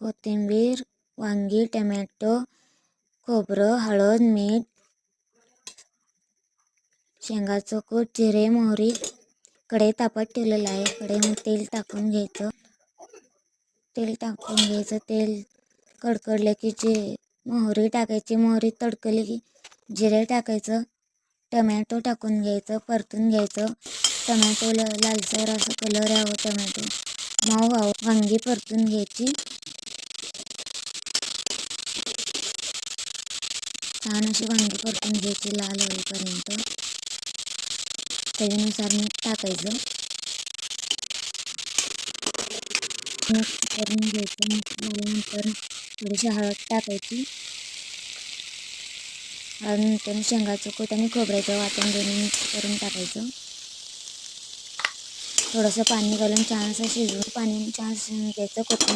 कोथिंबीर वांगी टमॅटो खोबरं हळद मीठ शेंगाचं कूट जिरे मोहरी कढई तापत ठेवलेलं आहे. कढईमध्ये तेल टाकून घ्यायचं. तेल टाकून घ्यायचं. तेल कडकडले की जे मोहरी टाकायची मोहरी तडकली की जिरे टाकायचं टमॅटो टाकून घ्यायचं परतून घ्यायचं. टमॅटोला लालसर असं कलर यावं टमॅटो. मऊ व्हावं. वांगी परतून घ्यायची. छान अशी वांगी परतून घ्यायची लाल होईपर्यंत. त्याच्यानुसार मीठ टाकायचं. मिक्स करून घ्यायचं. मिक्स झाल्यानंतर थोडीशी हळद टाकायची. हळदनंतर शेंगाचं कूट आणि खोबऱ्याचं वाटण दोन्ही मिक्स करून टाकायचं. थोडंसं पाणी घालून छानसं शिजवून पाणी छान शिजवून घ्यायचं. कोथिंबीर